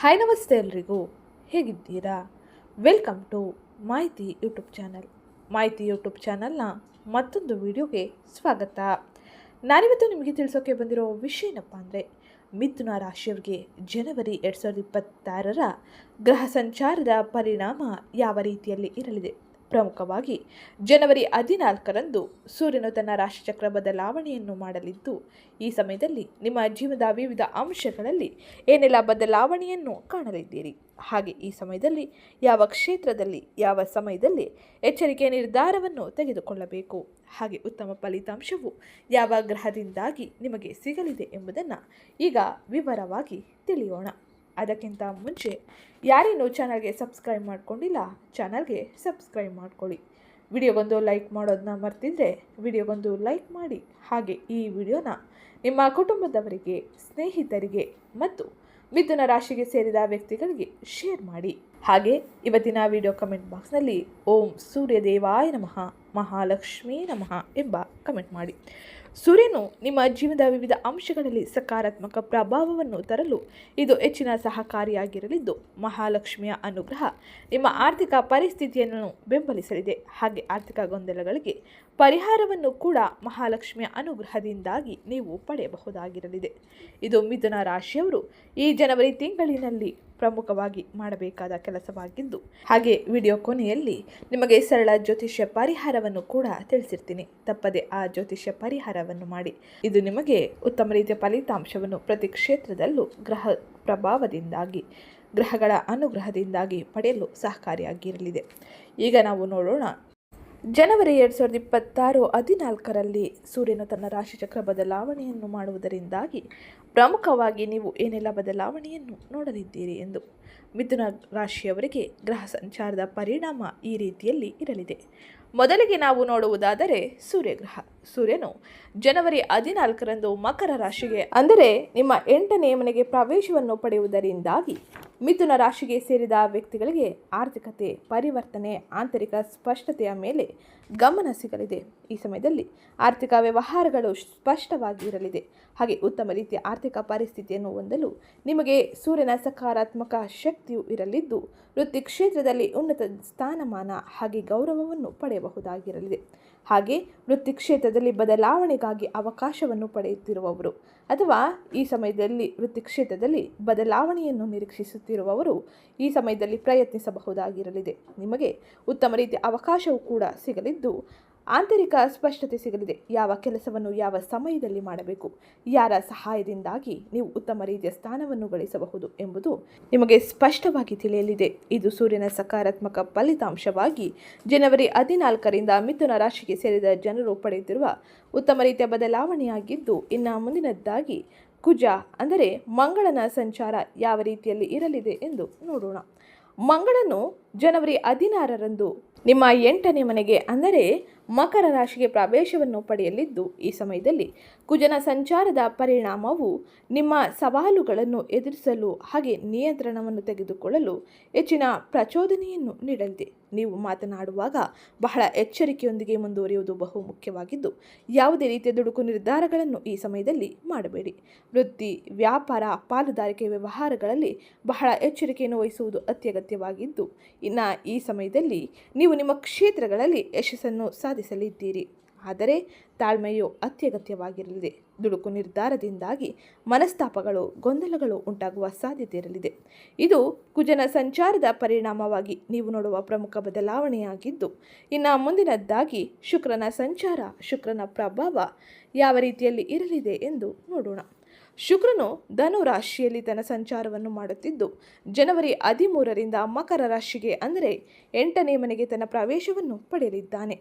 Hi, ನಮಸ್ತೆ ಎಲ್ರಿಗೂ. ಹೇಗಿದ್ದೀರಾ? Welcome to Mahiti YouTube channel. Mahiti YouTube ಚಾನಲ್ನ ಮತ್ತೊಂದು ವಿಡಿಯೋಗೆ ಸ್ವಾಗತ. ನಾನಿವತ್ತು ನಿಮಗೆ ತಿಳಿಸೋಕೆ ಬಂದಿರೋ ವಿಷಯ ಏನಪ್ಪ ಅಂದರೆ, ಮಿಥುನ ರಾಶಿಯವರಿಗೆ ಜನವರಿ ಎರಡು ಸಾವಿರದ ಇಪ್ಪತ್ತಾರರ ಗ್ರಹ ಸಂಚಾರದ ಪರಿಣಾಮ ಯಾವ ರೀತಿಯಲ್ಲಿ ಇರಲಿದೆ? ಪ್ರಮುಖವಾಗಿ ಜನವರಿ ಹದಿನಾಲ್ಕರಂದು ಸೂರ್ಯನು ತನ್ನ ರಾಶಿಚಕ್ರ ಬದಲಾವಣೆಯನ್ನು ಮಾಡಲಿದ್ದು, ಈ ಸಮಯದಲ್ಲಿ ನಿಮ್ಮ ಜೀವನದ ವಿವಿಧ ಅಂಶಗಳಲ್ಲಿ ಏನೆಲ್ಲ ಬದಲಾವಣೆಯನ್ನು ಕಾಣಲಿದ್ದೀರಿ? ಹಾಗೆ ಈ ಸಮಯದಲ್ಲಿ ಯಾವ ಕ್ಷೇತ್ರದಲ್ಲಿ, ಯಾವ ಸಮಯದಲ್ಲಿ ಎಚ್ಚರಿಕೆ ನಿರ್ಧಾರವನ್ನು ತೆಗೆದುಕೊಳ್ಳಬೇಕು? ಹಾಗೆ ಉತ್ತಮ ಫಲಿತಾಂಶವು ಯಾವ ಗ್ರಹದಿಂದಾಗಿ ನಿಮಗೆ ಸಿಗಲಿದೆ ಎಂಬುದನ್ನು ಈಗ ವಿವರವಾಗಿ ತಿಳಿಯೋಣ. ಅದಕ್ಕಿಂತ ಮುಂಚೆ ಯಾರೇನು ಚಾನಲ್ಗೆ ಸಬ್ಸ್ಕ್ರೈಬ್ ಮಾಡ್ಕೊಂಡಿಲ್ಲ, ಚಾನಲ್ಗೆ ಸಬ್ಸ್ಕ್ರೈಬ್ ಮಾಡ್ಕೊಳ್ಳಿ. ವಿಡಿಯೋಗೊಂದು ಲೈಕ್ ಮಾಡೋದನ್ನ ಮರ್ತಿದ್ರೆ ವಿಡಿಯೋಗೊಂದು ಲೈಕ್ ಮಾಡಿ. ಹಾಗೆ ಈ ವಿಡಿಯೋನ ನಿಮ್ಮ ಕುಟುಂಬದವರಿಗೆ, ಸ್ನೇಹಿತರಿಗೆ ಮತ್ತು ಮಿಥುನ ರಾಶಿಗೆ ಸೇರಿದ ವ್ಯಕ್ತಿಗಳಿಗೆ ಶೇರ್ ಮಾಡಿ. ಹಾಗೆ ಇವತ್ತಿನ ವಿಡಿಯೋ ಕಮೆಂಟ್ ಬಾಕ್ಸ್ನಲ್ಲಿ ಓಂ ಸೂರ್ಯದೇವಾಯ ನಮಃ, ಮಹಾಲಕ್ಷ್ಮೀ ನಮಃ ಎಂಬ ಕಮೆಂಟ್ ಮಾಡಿ. ಸೂರ್ಯನು ನಿಮ್ಮ ಜೀವನದ ವಿವಿಧ ಅಂಶಗಳಲ್ಲಿ ಸಕಾರಾತ್ಮಕ ಪ್ರಭಾವವನ್ನು ತರಲು ಇದು ಹೆಚ್ಚಿನ ಸಹಕಾರಿಯಾಗಿರಲಿದ್ದು, ಮಹಾಲಕ್ಷ್ಮಿಯ ಅನುಗ್ರಹ ನಿಮ್ಮ ಆರ್ಥಿಕ ಪರಿಸ್ಥಿತಿಯನ್ನು ಬೆಂಬಲಿಸಲಿದೆ. ಹಾಗೆ ಆರ್ಥಿಕ ಗೊಂದಲಗಳಿಗೆ ಪರಿಹಾರವನ್ನು ಕೂಡ ಮಹಾಲಕ್ಷ್ಮಿಯ ಅನುಗ್ರಹದಿಂದಾಗಿ ನೀವು ಪಡೆಯಬಹುದಾಗಿರಲಿದೆ. ಇದು ಮಿಥುನ ರಾಶಿಯವರು ಈ ಜನವರಿ ತಿಂಗಳಿನಲ್ಲಿ ಪ್ರಮುಖವಾಗಿ ಮಾಡಬೇಕಾದ ಕೆಲಸವಾಗಿದ್ದು. ಹಾಗೆ ವಿಡಿಯೋ ಕೊನೆಯಲ್ಲಿ ನಿಮಗೆ ಸರಳ ಜ್ಯೋತಿಷ್ಯ ಪರಿಹಾರವನ್ನು ಕೂಡ ತಿಳಿಸಿರ್ತೀನಿ. ತಪ್ಪದೆ ಆ ಜ್ಯೋತಿಷ್ಯ ಪರಿಹಾರವನ್ನು ಮಾಡಿ. ಇದು ನಿಮಗೆ ಉತ್ತಮ ರೀತಿಯ ಫಲಿತಾಂಶವನ್ನು ಪ್ರತಿ ಕ್ಷೇತ್ರದಲ್ಲೂ ಗ್ರಹ ಪ್ರಭಾವದಿಂದಾಗಿ, ಗ್ರಹಗಳ ಅನುಗ್ರಹದಿಂದಾಗಿ ಪಡೆಯಲು ಸಹಕಾರಿಯಾಗಿರಲಿದೆ. ಈಗ ನಾವು ನೋಡೋಣ. ಜನವರಿ ಎರಡು ಸಾವಿರದ ಇಪ್ಪತ್ತಾರು ಹದಿನಾಲ್ಕರಲ್ಲಿ ಸೂರ್ಯನು ತನ್ನ ರಾಶಿಚಕ್ರ ಬದಲಾವಣೆಯನ್ನು ಮಾಡುವುದರಿಂದಾಗಿ ಪ್ರಮುಖವಾಗಿ ನೀವು ಏನೆಲ್ಲ ಬದಲಾವಣೆಯನ್ನು ನೋಡಲಿದ್ದೀರಿ ಎಂದು ಮಿಥುನ ರಾಶಿಯವರಿಗೆ ಗ್ರಹ ಸಂಚಾರದ ಪರಿಣಾಮ ಈ ರೀತಿಯಲ್ಲಿ ಇರಲಿದೆ. ಮೊದಲಿಗೆ ನಾವು ನೋಡುವುದಾದರೆ ಸೂರ್ಯಗ್ರಹ. ಸೂರ್ಯನು ಜನವರಿ ಹದಿನಾಲ್ಕರಂದು ಮಕರ ರಾಶಿಗೆ, ಅಂದರೆ ನಿಮ್ಮ ಎಂಟನೇ ಮನೆಗೆ ಪ್ರವೇಶವನ್ನು ಪಡೆಯುವುದರಿಂದಾಗಿ ಮಿಥುನ ರಾಶಿಗೆ ಸೇರಿದ ವ್ಯಕ್ತಿಗಳಿಗೆ ಆರ್ಥಿಕತೆ, ಪರಿವರ್ತನೆ, ಆಂತರಿಕ ಸ್ಪಷ್ಟತೆಯ ಮೇಲೆ ಗಮನ ಸಿಗಲಿದೆ ಈ ಸಮಯದಲ್ಲಿ ಆರ್ಥಿಕ ವ್ಯವಹಾರಗಳು ಸ್ಪಷ್ಟವಾಗಿ ಇರಲಿದೆ. ಹಾಗೆ ಉತ್ತಮ ರೀತಿಯ ಆರ್ಥಿಕ ಪರಿಸ್ಥಿತಿಯನ್ನು ಹೊಂದಲು ನಿಮಗೆ ಸೂರ್ಯನ ಸಕಾರಾತ್ಮಕ ಶಕ್ತಿಯು ಇರಲಿದ್ದು, ವೃತ್ತಿ ಕ್ಷೇತ್ರದಲ್ಲಿ ಉನ್ನತ ಸ್ಥಾನಮಾನ ಹಾಗೆ ಗೌರವವನ್ನು ಪಡೆಯಬಹುದಾಗಿರಲಿದೆ. ಹಾಗೆ ವೃತ್ತಿ ಕ್ಷೇತ್ರದಲ್ಲಿ ಬದಲಾವಣೆಗಾಗಿ ಅವಕಾಶವನ್ನು ಪಡೆಯುತ್ತಿರುವವರು. ಅಥವಾ ಈ ಸಮಯದಲ್ಲಿ ವೃತ್ತಿ ಕ್ಷೇತ್ರದಲ್ಲಿ ಬದಲಾವಣೆಯನ್ನು ನಿರೀಕ್ಷಿಸುತ್ತಿರುವವರು ಈ ಸಮಯದಲ್ಲಿ ಪ್ರಯತ್ನಿಸಬಹುದಾಗಿರಲಿದೆ. ನಿಮಗೆ ಉತ್ತಮ ರೀತಿಯ ಅವಕಾಶವೂ ಕೂಡ ಸಿಗಲಿದ್ದು ಆಂತರಿಕ ಸ್ಪಷ್ಟತೆ ಸಿಗಲಿದೆ. ಯಾವ ಕೆಲಸವನ್ನು ಯಾವ ಸಮಯದಲ್ಲಿ ಮಾಡಬೇಕು? ಯಾರ ಸಹಾಯದಿಂದಾಗಿ ನೀವು ಉತ್ತಮ ರೀತಿಯ ಸ್ಥಾನವನ್ನು ಗಳಿಸಬಹುದು ಎಂಬುದು ನಿಮಗೆ ಸ್ಪಷ್ಟವಾಗಿ ತಿಳಿಯಲಿದೆ. ಇದು ಸೂರ್ಯನ ಸಕಾರಾತ್ಮಕ ಫಲಿತಾಂಶವಾಗಿ ಜನವರಿ ಹದಿನಾಲ್ಕರಿಂದ ಮಿಥುನ ರಾಶಿಗೆ ಸೇರಿದ ಜನರು ಪಡೆಯುತ್ತಿರುವ ಉತ್ತಮ ರೀತಿಯ ಬದಲಾವಣೆಯಾಗಿದ್ದು, ಇನ್ನು ಮುಂದಿನದ್ದಾಗಿ ಕುಜ ಅಂದರೆ ಮಂಗಳನ ಸಂಚಾರ ಯಾವ ರೀತಿಯಲ್ಲಿ ಇರಲಿದೆ ಎಂದು ನೋಡೋಣ. ಮಂಗಳನು ಜನವರಿ ಹದಿನಾರರಂದು ನಿಮ್ಮ ಎಂಟನೇ ಮನೆಗೆ ಅಂದರೆ ಮಕರ ರಾಶಿಗೆ ಪ್ರವೇಶವನ್ನು ಪಡೆಯಲಿದ್ದು, ಈ ಸಮಯದಲ್ಲಿ ಕುಜನ ಸಂಚಾರದ ಪರಿಣಾಮವು ನಿಮ್ಮ ಸವಾಲುಗಳನ್ನು ಎದುರಿಸಲು ಹಾಗೆ ನಿಯಂತ್ರಣವನ್ನು ತೆಗೆದುಕೊಳ್ಳಲು ಹೆಚ್ಚಿನ ಪ್ರಚೋದನೆಯನ್ನು ನೀಡಲಿದೆ. ನೀವು ಮಾತನಾಡುವಾಗ ಬಹಳ ಎಚ್ಚರಿಕೆಯೊಂದಿಗೆ ಮುಂದುವರಿಯುವುದು ಬಹು ಮುಖ್ಯವಾಗಿದ್ದು, ಯಾವುದೇ ರೀತಿಯ ದುಡುಕು ನಿರ್ಧಾರಗಳನ್ನು ಈ ಸಮಯದಲ್ಲಿ ಮಾಡಬೇಡಿ. ವೃತ್ತಿ, ವ್ಯಾಪಾರ, ಪಾಲುದಾರಿಕೆ ವ್ಯವಹಾರಗಳಲ್ಲಿ ಬಹಳ ಎಚ್ಚರಿಕೆಯನ್ನು ವಹಿಸುವುದು ಅತ್ಯಗತ್ಯವಾಗಿದ್ದು, ಇನ್ನು ಈ ಸಮಯದಲ್ಲಿ ನೀವು ನಿಮ್ಮ ಕ್ಷೇತ್ರಗಳಲ್ಲಿ ಯಶಸ್ಸನ್ನು ಸಾಧಿಸಲಿದ್ದೀರಿ ಆದರೆ ತಾಳ್ಮೆಯು ಅತ್ಯಗತ್ಯವಾಗಿರಲಿದೆ. ದುಡುಕು ನಿರ್ಧಾರದಿಂದಾಗಿ ಮನಸ್ತಾಪಗಳು, ಗೊಂದಲಗಳು ಉಂಟಾಗುವ ಸಾಧ್ಯತೆ ಇರಲಿದೆ. ಇದು ಕುಜನ ಸಂಚಾರದ ಪರಿಣಾಮವಾಗಿ ನೀವು ನೋಡುವ ಪ್ರಮುಖ ಬದಲಾವಣೆಯಾಗಿದ್ದು, ಇನ್ನು ಮುಂದಿನದ್ದಾಗಿ ಶುಕ್ರನ ಸಂಚಾರ, ಶುಕ್ರನ ಪ್ರಭಾವ ಯಾವ ರೀತಿಯಲ್ಲಿ ಇರಲಿದೆ ಎಂದು ನೋಡೋಣ. ಶುಕ್ರನು ಧನು ರಾಶಿಯಲ್ಲಿ ತನ್ನ ಸಂಚಾರವನ್ನು ಮಾಡುತ್ತಿದ್ದು, ಜನವರಿ ಹದಿಮೂರರಿಂದ ಮಕರ ರಾಶಿಗೆ ಅಂದರೆ ಎಂಟನೇ ಮನೆಗೆ ತನ್ನ ಪ್ರವೇಶವನ್ನು ಪಡೆಯಲಿದ್ದಾನೆ.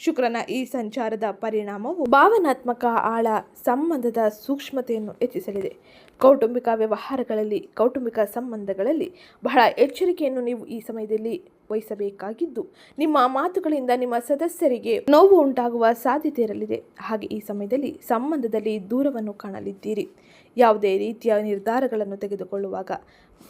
ಶುಕ್ರನ ಈ ಸಂಚಾರದ ಪರಿಣಾಮವು ಭಾವನಾತ್ಮಕ ಆಳ ಸಂಬಂಧದ ಸೂಕ್ಷ್ಮತೆಯನ್ನು ಹೆಚ್ಚಿಸಲಿದೆ. ಕೌಟುಂಬಿಕ ವ್ಯವಹಾರಗಳಲ್ಲಿ, ಕೌಟುಂಬಿಕ ಸಂಬಂಧಗಳಲ್ಲಿ ಬಹಳ ಎಚ್ಚರಿಕೆಯನ್ನು ನೀವು ಈ ಸಮಯದಲ್ಲಿ ವಹಿಸಬೇಕಾಗಿದ್ದು. ನಿಮ್ಮ ಮಾತುಗಳಿಂದ ನಿಮ್ಮ ಸದಸ್ಯರಿಗೆ ನೋವು ಉಂಟಾಗುವ ಸಾಧ್ಯತೆ ಇರಲಿದೆ. ಹಾಗೆ ಈ ಸಮಯದಲ್ಲಿ ಸಂಬಂಧದಲ್ಲಿ ದೂರವನ್ನು ಕಾಣಲಿದ್ದೀರಿ. ಯಾವುದೇ ರೀತಿಯ ನಿರ್ಧಾರಗಳನ್ನು ತೆಗೆದುಕೊಳ್ಳುವಾಗ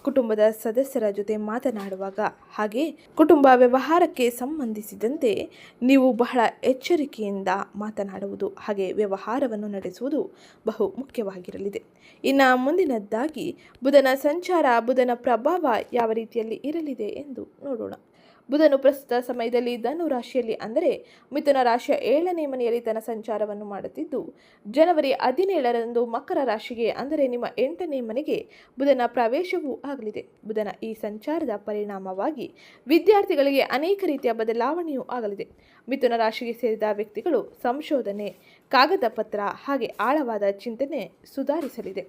ಕುಟುಂಬದ ಸದಸ್ಯರ ಜೊತೆ ಮಾತನಾಡುವಾಗ, ಹಾಗೆ ಕುಟುಂಬ ವ್ಯವಹಾರಕ್ಕೆ ಸಂಬಂಧಿಸಿದಂತೆ ನೀವು ಬಹಳ ಎಚ್ಚರಿಕೆಯಿಂದ ಮಾತನಾಡುವುದು, ಹಾಗೆ ವ್ಯವಹಾರವನ್ನು ನಡೆಸುವುದು ಬಹು ಮುಖ್ಯವಾಗಿರಲಿದೆ. ಇನ್ನು ಮುಂದಿನದ್ದಾಗಿ, ಬುಧನ ಸಂಚಾರ, ಬುಧನ ಪ್ರಭಾವ ಯಾವ ರೀತಿಯಲ್ಲಿ ಇರಲಿದೆ ಎಂದು ನೋಡೋಣ. ಬುಧನು ಪ್ರಸ್ತುತ ಸಮಯದಲ್ಲಿ ಧನು ರಾಶಿಯಲ್ಲಿ ಅಂದರೆ ಮಿಥುನ ರಾಶಿಯ ಏಳನೇ ಮನೆಯಲ್ಲಿ ತನ್ನ ಸಂಚಾರವನ್ನು ಮಾಡುತ್ತಿದ್ದು, ಜನವರಿ ಹದಿನೇಳರಂದು ಮಕರ ರಾಶಿಗೆ ಅಂದರೆ ನಿಮ್ಮ ಎಂಟನೇ ಮನೆಗೆ ಬುಧನ ಪ್ರವೇಶವೂ ಆಗಲಿದೆ. ಬುಧನ ಈ ಸಂಚಾರದ ಪರಿಣಾಮವಾಗಿ ವಿದ್ಯಾರ್ಥಿಗಳಿಗೆ ಅನೇಕ ರೀತಿಯ ಬದಲಾವಣೆಯೂ ಆಗಲಿದೆ. ಮಿಥುನ ರಾಶಿಗೆ ಸೇರಿದ ವ್ಯಕ್ತಿಗಳು ಸಂಶೋಧನೆ ಕಾಗದ ಪತ್ರ ಹಾಗೆ ಆಳವಾದ ಚಿಂತನೆ ಸುಧಾರಿಸಲಿದೆ.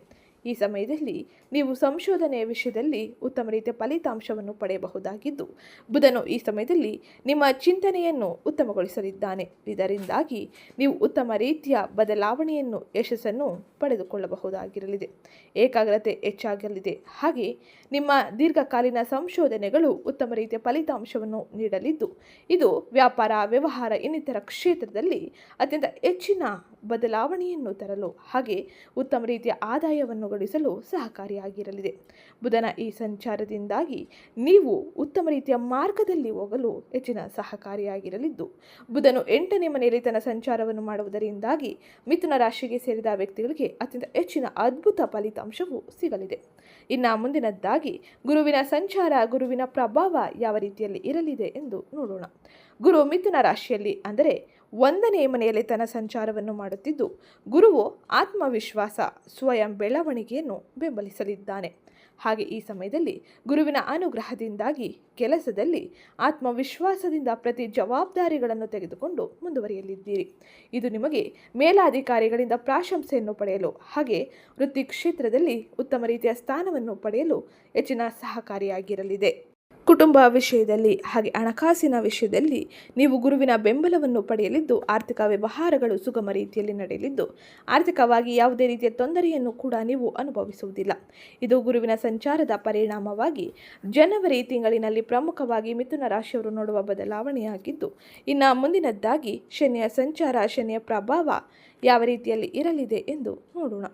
ಈ ಸಮಯದಲ್ಲಿ ನೀವು ಸಂಶೋಧನೆಯ ವಿಷಯದಲ್ಲಿ ಉತ್ತಮ ರೀತಿಯ ಫಲಿತಾಂಶವನ್ನು ಪಡೆಯಬಹುದಾಗಿದ್ದು, ಬುಧನು ಈ ಸಮಯದಲ್ಲಿ ನಿಮ್ಮ ಚಿಂತನೆಯನ್ನು ಉತ್ತಮಗೊಳಿಸಲಿದ್ದಾನೆ. ಇದರಿಂದಾಗಿ ನೀವು ಉತ್ತಮ ರೀತಿಯ ಬದಲಾವಣೆಯನ್ನು, ಯಶಸ್ಸನ್ನು ಪಡೆದುಕೊಳ್ಳಬಹುದಾಗಿರಲಿದೆ. ಏಕಾಗ್ರತೆ ಹೆಚ್ಚಾಗಲಿದೆ. ಹಾಗೆ ನಿಮ್ಮ ದೀರ್ಘಕಾಲೀನ ಸಂಶೋಧನೆಗಳು ಉತ್ತಮ ರೀತಿಯ ಫಲಿತಾಂಶವನ್ನು ನೀಡಲಿದ್ದು, ಇದು ವ್ಯಾಪಾರ, ವ್ಯವಹಾರ ಇನ್ನಿತರ ಕ್ಷೇತ್ರದಲ್ಲಿ ಅತ್ಯಂತ ಹೆಚ್ಚಿನ ಬದಲಾವಣೆಯನ್ನು ತರಲು ಹಾಗೆ ಉತ್ತಮ ರೀತಿಯ ಆದಾಯವನ್ನು ಗಳಿಸಲು ಸಹಕಾರಿಯಾಗಿರಲಿದೆ. ಬುಧನ ಈ ಸಂಚಾರದಿಂದಾಗಿ ನೀವು ಉತ್ತಮ ರೀತಿಯ ಮಾರ್ಗದಲ್ಲಿ ಹೋಗಲು ಹೆಚ್ಚಿನ ಸಹಕಾರಿಯಾಗಿರಲಿದ್ದು, ಬುಧನು ಎಂಟನೇ ಮನೆಯಲ್ಲಿ ತನ್ನ ಸಂಚಾರವನ್ನು ಮಾಡುವುದರಿಂದಾಗಿ ಮಿಥುನ ರಾಶಿಗೆ ಸೇರಿದ ವ್ಯಕ್ತಿಗಳಿಗೆ ಅತ್ಯಂತ ಹೆಚ್ಚಿನ ಅದ್ಭುತ ಫಲಿತಾಂಶವು ಸಿಗಲಿದೆ. ಇನ್ನು ಮುಂದಿನದ್ದಾಗಿ, ಗುರುವಿನ ಸಂಚಾರ ಗುರುವಿನ ಪ್ರಭಾವ ಯಾವ ರೀತಿಯಲ್ಲಿ ಇರಲಿದೆ ಎಂದು ನೋಡೋಣ. ಗುರು ಮಿಥುನ ರಾಶಿಯಲ್ಲಿ ಅಂದರೆ ಒಂದನೇ ಮನೆಯಲ್ಲಿ ತನ್ನ ಸಂಚಾರವನ್ನು ಮಾಡುತ್ತಿದ್ದು, ಗುರುವು, ಆತ್ಮವಿಶ್ವಾಸ, ಸ್ವಯಂ ಬೆಳವಣಿಗೆಯನ್ನು ಬೆಂಬಲಿಸಲಿದ್ದಾನೆ. ಹಾಗೆ ಈ ಸಮಯದಲ್ಲಿ ಗುರುವಿನ ಅನುಗ್ರಹದಿಂದಾಗಿ ಕೆಲಸದಲ್ಲಿ ಆತ್ಮವಿಶ್ವಾಸದಿಂದ ಪ್ರತಿ ಜವಾಬ್ದಾರಿಗಳನ್ನು ತೆಗೆದುಕೊಂಡು ಮುಂದುವರಿಯಲಿದ್ದೀರಿ. ಇದು ನಿಮಗೆ ಮೇಲಾಧಿಕಾರಿಗಳಿಂದ ಪ್ರಾಶಂಸೆಯನ್ನು ಪಡೆಯಲು, ಹಾಗೆ ವೃತ್ತಿ ಕ್ಷೇತ್ರದಲ್ಲಿ ಉತ್ತಮ ರೀತಿಯ ಸ್ಥಾನವನ್ನು ಪಡೆಯಲು ಹೆಚ್ಚಿನ ಸಹಕಾರಿಯಾಗಿರಲಿದೆ. ಕುಟುಂಬ ವಿಷಯದಲ್ಲಿ ಹಾಗೆ ಹಣಕಾಸಿನ ವಿಷಯದಲ್ಲಿ ನೀವು ಗುರುವಿನ ಬೆಂಬಲವನ್ನು ಪಡೆಯಲಿದ್ದು, ಆರ್ಥಿಕ ವ್ಯವಹಾರಗಳು ಸುಗಮ ರೀತಿಯಲ್ಲಿ ನಡೆಯಲಿದ್ದು, ಆರ್ಥಿಕವಾಗಿ ಯಾವುದೇ ರೀತಿಯ ತೊಂದರೆಯನ್ನು ಕೂಡ ನೀವು ಅನುಭವಿಸುವುದಿಲ್ಲ. ಇದು ಗುರುವಿನ ಸಂಚಾರದ ಪರಿಣಾಮವಾಗಿ ಜನವರಿ ತಿಂಗಳಿನಲ್ಲಿ ಪ್ರಮುಖವಾಗಿ ಮಿಥುನ ರಾಶಿಯವರು ನೋಡುವ ಬದಲಾವಣೆಯಾಗಿದ್ದು, ಇನ್ನು ಮುಂದಿನದ್ದಾಗಿ ಶನಿಯ ಸಂಚಾರ, ಶನಿಯ ಪ್ರಭಾವ ಯಾವ ರೀತಿಯಲ್ಲಿ ಇರಲಿದೆ ಎಂದು ನೋಡೋಣ.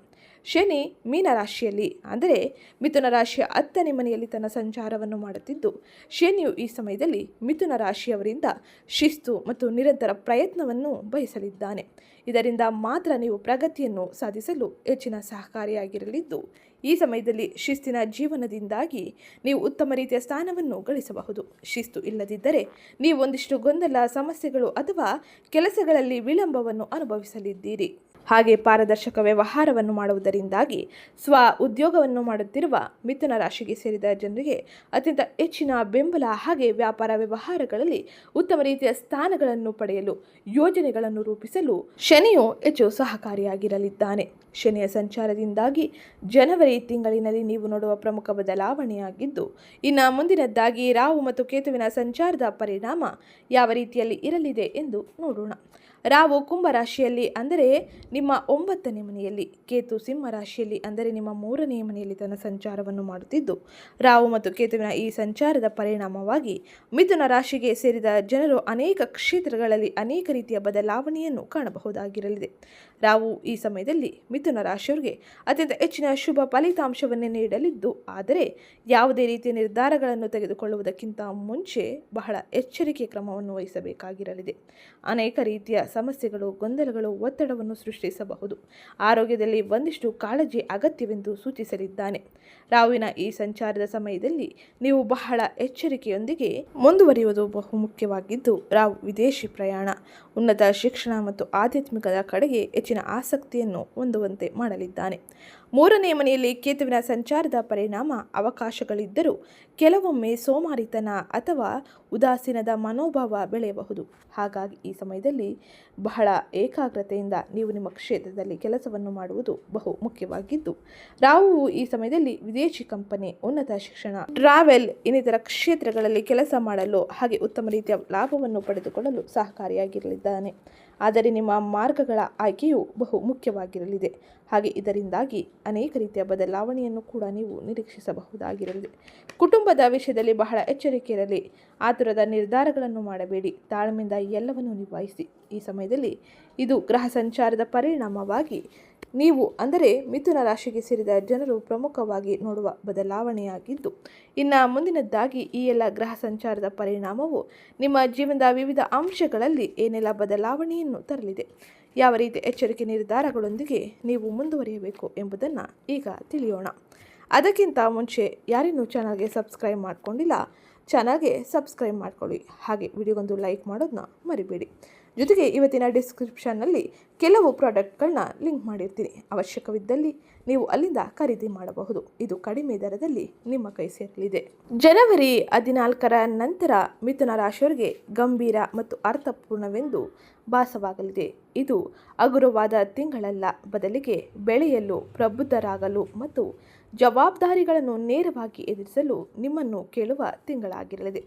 ಶನಿ ಮೀನ ರಾಶಿಯಲ್ಲಿ, ಅಂದರೆ ಮಿಥುನ ರಾಶಿಯ ಹತ್ತನೇ ಮನೆಯಲ್ಲಿ ತನ್ನ ಸಂಚಾರವನ್ನು ಮಾಡುತ್ತಿದ್ದು, ಶನಿಯು ಈ ಸಮಯದಲ್ಲಿ ಮಿಥುನ ರಾಶಿಯವರಿಂದ ಶಿಸ್ತು ಮತ್ತು ನಿರಂತರ ಪ್ರಯತ್ನವನ್ನು ಬಯಸಲಿದ್ದಾನೆ. ಇದರಿಂದ ಮಾತ್ರ ನೀವು ಪ್ರಗತಿಯನ್ನು ಸಾಧಿಸಲು ಹೆಚ್ಚಿನ ಸಹಕಾರಿಯಾಗಿರಲಿದ್ದು, ಈ ಸಮಯದಲ್ಲಿ ಶಿಸ್ತಿನ ಜೀವನದಿಂದಾಗಿ ನೀವು ಉತ್ತಮ ರೀತಿಯ ಸ್ಥಾನವನ್ನು ಗಳಿಸಬಹುದು. ಶಿಸ್ತು ಇಲ್ಲದಿದ್ದರೆ ನೀವು ಒಂದಿಷ್ಟು ಗೊಂದಲ, ಸಮಸ್ಯೆಗಳು ಅಥವಾ ಕೆಲಸಗಳಲ್ಲಿ ವಿಳಂಬವನ್ನು ಅನುಭವಿಸಲಿದ್ದೀರಿ. ಹಾಗೆ ಪಾರದರ್ಶಕ ವ್ಯವಹಾರವನ್ನು ಮಾಡುವುದರಿಂದಾಗಿ ಸ್ವ ಉದ್ಯೋಗವನ್ನು ಮಾಡುತ್ತಿರುವ ಮಿಥುನ ರಾಶಿಗೆ ಸೇರಿದ ಜನರಿಗೆ ಅತ್ಯಂತ ಹೆಚ್ಚಿನ ಬೆಂಬಲ ಹಾಗೆ ವ್ಯಾಪಾರ ವ್ಯವಹಾರಗಳಲ್ಲಿ ಉತ್ತಮ ರೀತಿಯ ಸ್ಥಾನಗಳನ್ನು ಪಡೆಯಲು ಯೋಜನೆಗಳನ್ನು ರೂಪಿಸಲು ಶನಿಯು ಹೆಚ್ಚು ಸಹಕಾರಿಯಾಗಿರಲಿದ್ದಾನೆ. ಶನಿಯ ಸಂಚಾರದಿಂದಾಗಿ ಜನವರಿ ತಿಂಗಳಿನಲ್ಲಿ ನೀವು ನೋಡುವ ಪ್ರಮುಖ ಬದಲಾವಣೆಯಾಗಿದ್ದು, ಇನ್ನು ಮುಂದಿನದ್ದಾಗಿ ರಾಹು ಮತ್ತು ಕೇತುವಿನ ಸಂಚಾರದ ಪರಿಣಾಮ ಯಾವ ರೀತಿಯಲ್ಲಿ ಇರಲಿದೆ ಎಂದು ನೋಡೋಣ. ರಾವು ಕುಂಭ ರಾಶಿಯಲ್ಲಿ ಅಂದರೆ ನಿಮ್ಮ ಒಂಬತ್ತನೇ ಮನೆಯಲ್ಲಿ, ಕೇತು ಸಿಂಹ ರಾಶಿಯಲ್ಲಿ ಅಂದರೆ ನಿಮ್ಮ ಮೂರನೇ ಮನೆಯಲ್ಲಿ ತನ್ನ ಸಂಚಾರವನ್ನು ಮಾಡುತ್ತಿದ್ದು ರಾವು ಮತ್ತು ಕೇತುವಿನ ಈ ಸಂಚಾರದ ಪರಿಣಾಮವಾಗಿ ಮಿಥುನ ರಾಶಿಗೆ ಸೇರಿದ ಜನರು ಅನೇಕ ಕ್ಷೇತ್ರಗಳಲ್ಲಿ ಅನೇಕ ರೀತಿಯ ಬದಲಾವಣೆಯನ್ನು ಕಾಣಬಹುದಾಗಿರಲಿದೆ. ರಾವು ಈ ಸಮಯದಲ್ಲಿ ಮಿಥುನ ರಾಶಿಯವರಿಗೆ ಅತ್ಯಂತ ಹೆಚ್ಚಿನ ಶುಭ ಫಲಿತಾಂಶವನ್ನೇ ನೀಡಲಿದ್ದು, ಆದರೆ ಯಾವುದೇ ರೀತಿಯ ನಿರ್ಧಾರಗಳನ್ನು ತೆಗೆದುಕೊಳ್ಳುವುದಕ್ಕಿಂತ ಮುಂಚೆ ಬಹಳ ಎಚ್ಚರಿಕೆ ಕ್ರಮವನ್ನು ವಹಿಸಬೇಕಾಗಿರಲಿದೆ. ಅನೇಕ ರೀತಿಯ ಸಮಸ್ಯೆಗಳು, ಗೊಂದಲಗಳು, ಒತ್ತಡವನ್ನು ಸೃಷ್ಟಿಸಬಹುದು. ಆರೋಗ್ಯದಲ್ಲಿ ಒಂದಿಷ್ಟು ಕಾಳಜಿ ಅಗತ್ಯವೆಂದು ಸೂಚಿಸಲಿದ್ದಾನೆ. ರಾಹುವಿನ ಈ ಸಂಚಾರದ ಸಮಯದಲ್ಲಿ ನೀವು ಬಹಳ ಎಚ್ಚರಿಕೆಯೊಂದಿಗೆ ಮುಂದುವರಿಯುವುದು ಬಹು ಮುಖ್ಯವಾಗಿದ್ದು, ರಾವ್ ವಿದೇಶಿ ಪ್ರಯಾಣ, ಉನ್ನತ ಶಿಕ್ಷಣ ಮತ್ತು ಆಧ್ಯಾತ್ಮಿಕದ ಕಡೆಗೆ ಹೆಚ್ಚಿನ ಆಸಕ್ತಿಯನ್ನು ಹೊಂದುವಂತೆ ಮಾಡಲಿದ್ದಾನೆ. ಮೂರನೇ ಮನೆಯಲ್ಲಿ ಕೇತುವಿನ ಸಂಚಾರದ ಪರಿಣಾಮ ಅವಕಾಶಗಳಿದ್ದರೂ ಕೆಲವೊಮ್ಮೆ ಸೋಮಾರಿತನ ಅಥವಾ ಉದಾಸೀನದ ಮನೋಭಾವ ಬೆಳೆಯಬಹುದು. ಹಾಗಾಗಿ ಈ ಸಮಯದಲ್ಲಿ ಬಹಳ ಏಕಾಗ್ರತೆಯಿಂದ ನೀವು ನಿಮ್ಮ ಕ್ಷೇತ್ರದಲ್ಲಿ ಕೆಲಸವನ್ನು ಮಾಡುವುದು ಬಹು ಮುಖ್ಯವಾಗಿದ್ದು ರಾಹುವು ಈ ಸಮಯದಲ್ಲಿ ವಿದೇಶಿ ಕಂಪನಿ, ಉನ್ನತ ಶಿಕ್ಷಣ, ಟ್ರಾವೆಲ್, ಇನ್ನಿತರ ಕ್ಷೇತ್ರಗಳಲ್ಲಿ ಕೆಲಸ ಮಾಡಲು ಹಾಗೆ ಉತ್ತಮ ರೀತಿಯ ಲಾಭವನ್ನು ಪಡೆದುಕೊಳ್ಳಲು ಸಹಕಾರಿಯಾಗಿರಲಿದ್ದಾನೆ. ಆದರೆ ನಿಮ್ಮ ಮಾರ್ಗಗಳ ಆಯ್ಕೆಯು ಬಹು ಮುಖ್ಯವಾಗಿರಲಿದೆ. ಹಾಗೆ ಇದರಿಂದಾಗಿ ಅನೇಕ ರೀತಿಯ ಬದಲಾವಣೆಯನ್ನು ಕೂಡ ನೀವು ನಿರೀಕ್ಷಿಸಬಹುದಾಗಿರಲಿದೆ. ಕುಟುಂಬದ ವಿಷಯದಲ್ಲಿ ಬಹಳ ಎಚ್ಚರಿಕೆ ಇರಲಿ. ಆತುರದ ನಿರ್ಧಾರಗಳನ್ನು ಮಾಡಬೇಡಿ. ತಾಳ್ಮೆಯಿಂದ ಎಲ್ಲವನ್ನೂ ನಿಭಾಯಿಸಿ. ಈ ಸಮಯದಲ್ಲಿ ಇದು ಗ್ರಹ ಸಂಚಾರದ ಪರಿಣಾಮವಾಗಿ ನೀವು ಅಂದರೆ ಮಿಥುನ ರಾಶಿಗೆ ಸೇರಿದ ಜನರು ಪ್ರಮುಖವಾಗಿ ನೋಡುವ ಬದಲಾವಣೆಯಾಗಿದ್ದು, ಇನ್ನು ಮುಂದಿನದ್ದಾಗಿ ಈ ಎಲ್ಲ ಗ್ರಹ ಸಂಚಾರದ ಪರಿಣಾಮವು ನಿಮ್ಮ ಜೀವನದ ವಿವಿಧ ಅಂಶಗಳಲ್ಲಿ ಏನೆಲ್ಲ ಬದಲಾವಣೆಯನ್ನು ತರಲಿದೆ, ಯಾವ ರೀತಿ ಎಚ್ಚರಿಕೆ ನಿರ್ಧಾರಗಳೊಂದಿಗೆ ನೀವು ಮುಂದುವರಿಯಬೇಕು ಎಂಬುದನ್ನು ಈಗ ತಿಳಿಯೋಣ. ಅದಕ್ಕಿಂತ ಮುಂಚೆ ಯಾರಿನ್ನೂ ಚಾನಲ್ಗೆ ಸಬ್ಸ್ಕ್ರೈಬ್ ಮಾಡ್ಕೊಂಡಿಲ್ಲ, ಚಾನಲ್ಗೆ ಸಬ್ಸ್ಕ್ರೈಬ್ ಮಾಡ್ಕೊಳ್ಳಿ. ಹಾಗೆ ವಿಡಿಯೋಗೊಂದು ಲೈಕ್ ಮಾಡೋದನ್ನ ಮರಿಬೇಡಿ. ಜೊತೆಗೆ ಇವತ್ತಿನ ಡಿಸ್ಕ್ರಿಪ್ಷನ್ನಲ್ಲಿ ಕೆಲವು ಪ್ರಾಡಕ್ಟ್ಗಳನ್ನ ಲಿಂಕ್ ಮಾಡಿರ್ತೀನಿ. ಅವಶ್ಯಕವಿದ್ದಲ್ಲಿ ನೀವು ಅಲ್ಲಿಂದ ಖರೀದಿ ಮಾಡಬಹುದು. ಇದು ಕಡಿಮೆ ದರದಲ್ಲಿ ನಿಮ್ಮ ಕೈ ಸೇರಲಿದೆ. ಜನವರಿ ಹದಿನಾಲ್ಕರ ನಂತರ ಮಿಥುನ ರಾಶಿಯವರಿಗೆ ಗಂಭೀರ ಮತ್ತು ಅರ್ಥಪೂರ್ಣವೆಂದು ಭಾಸವಾಗಲಿದೆ. ಇದು ಹಗುರವಾದ ತಿಂಗಳಲ್ಲ. ಬದಲಿಗೆ ಬೆಳೆಯಲು ಪ್ರಬುದ್ಧರಾಗಲು ಮತ್ತು ಜವಾಬ್ದಾರಿಗಳನ್ನು ನೇರವಾಗಿ ಎದುರಿಸಲು ನಿಮ್ಮನ್ನು ಕೇಳುವ ತಿಂಗಳಾಗಿರಲಿದೆ.